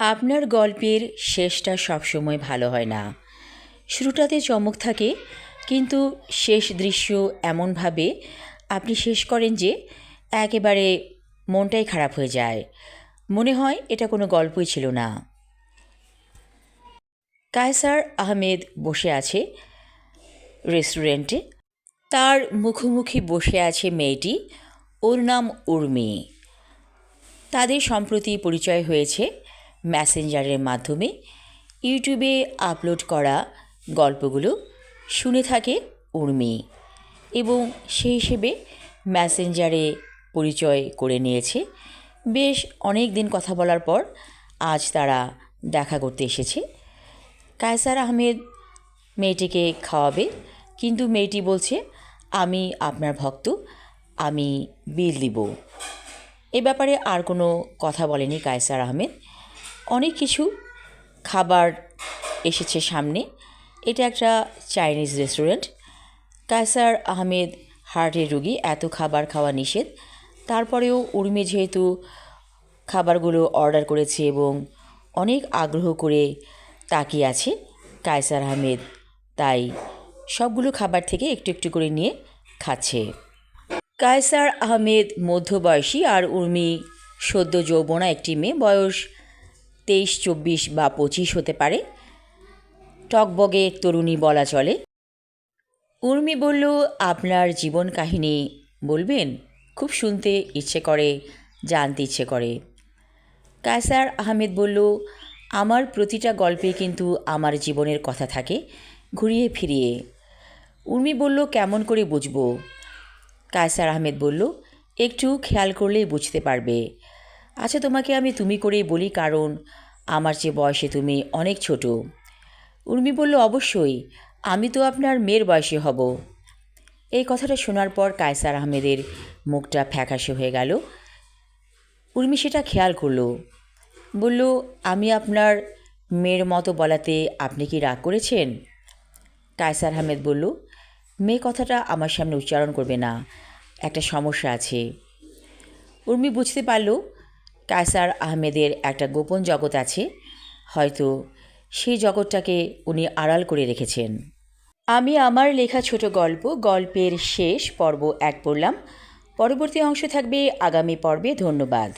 আপনার গল্পের শেষটা সবসময় ভালো হয় না। শুরুটাতে চমক থাকে, কিন্তু শেষ দৃশ্য এমনভাবে আপনি শেষ করেন যে একেবারে মনটাই খারাপ হয়ে যায়। মনে হয় এটা কোনো গল্পই ছিল না। কায়সার আহমেদ বসে আছে রেস্টুরেন্টে। তার মুখোমুখি বসে আছে মেয়েটি। ওর নাম উর্মি। তাদের সম্প্রতি পরিচয় হয়েছে। মেসেঞ্জারের মাধ্যমে ইউটিউবে আপলোড করা গল্পগুলো শুনে থাকে উর্মি এবং সেই হিসেবে মেসেঞ্জারে পরিচয় করে নিয়েছে। বেশ অনেক দিন কথা বলার পর আজ তারা দেখা করতে এসেছে। কায়সার আহমেদ মেয়েটিকে খাওয়াবে, কিন্তু মেয়েটি বলছে, আমি আপনার ভক্ত, আমি বিল দিব। এ ব্যাপারে আর কোনো কথা বলেনি কায়সার আহমেদ। অনেক কিছু খাবার এসেছে সামনে। এটা একটা চাইনিজ রেস্টুরেন্ট। কায়সার আহমেদ হার্টের রুগী, এত খাবার খাওয়া নিষেধ। তারপরেও উর্মি যেহেতু খাবারগুলো অর্ডার করেছে এবং অনেক আগ্রহ করে তাকিয়ে আছে, কায়সার আহমেদ তাই সবগুলো খাবার থেকে একটু একটু করে নিয়ে খাচ্ছে। কায়সার আহমেদ মধ্যবয়সী আর উর্মি সদ্য যৌবনা একটি মেয়ে। বয়স তেইশ, চব্বিশ বা পঁচিশ হতে পারে। টকবগে তরুণী বলা চলে। উর্মি বলল, আপনার জীবন কাহিনী বলবেন? খুব শুনতে ইচ্ছে করে, জানতে ইচ্ছে করে। কায়সার আহমেদ বলল, আমার প্রতিটা গল্পে কিন্তু আমার জীবনের কথা থাকে, ঘুরিয়ে ফিরিয়ে। উর্মি বলল, কেমন করে বুঝব? কায়সার আহমেদ বলল, একটু খেয়াল করলেই বুঝতে পারবে। আচ্ছা তোমাকে আমি তুমি করেই বলি কারণ আমার যে বয়সে তুমি অনেক ছোট। উর্মি বলল, অবশ্যই, আমি তো আপনার মেয়ের বয়সে হব। এই কথাটা শোনার পর কায়সার আহমেদের মুখটা ফ্যাকাশে হয়ে গেল। উর্মি সেটা খেয়াল করল। বলল, আমি আপনার মেয়ের মতো বলাতে আপনি কি রাগ করেছেন? কায়সার আহমেদ বলল, মেয়ে কথাটা আমার সামনে উচ্চারণ করবে না, একটা সমস্যা আছে। উর্মি বুঝতে পারল কায়সার আহমেদের একটা গোপন জগৎ আছে। হয়তো সেই জগৎটাকে উনি আড়াল করে রেখেছেন। আমি আমার লেখা ছোট গল্প, গল্পের শেষ পর্ব এক পড়লাম পরবর্তী অংশ থাকবে আগামী পর্বে। ধন্যবাদ।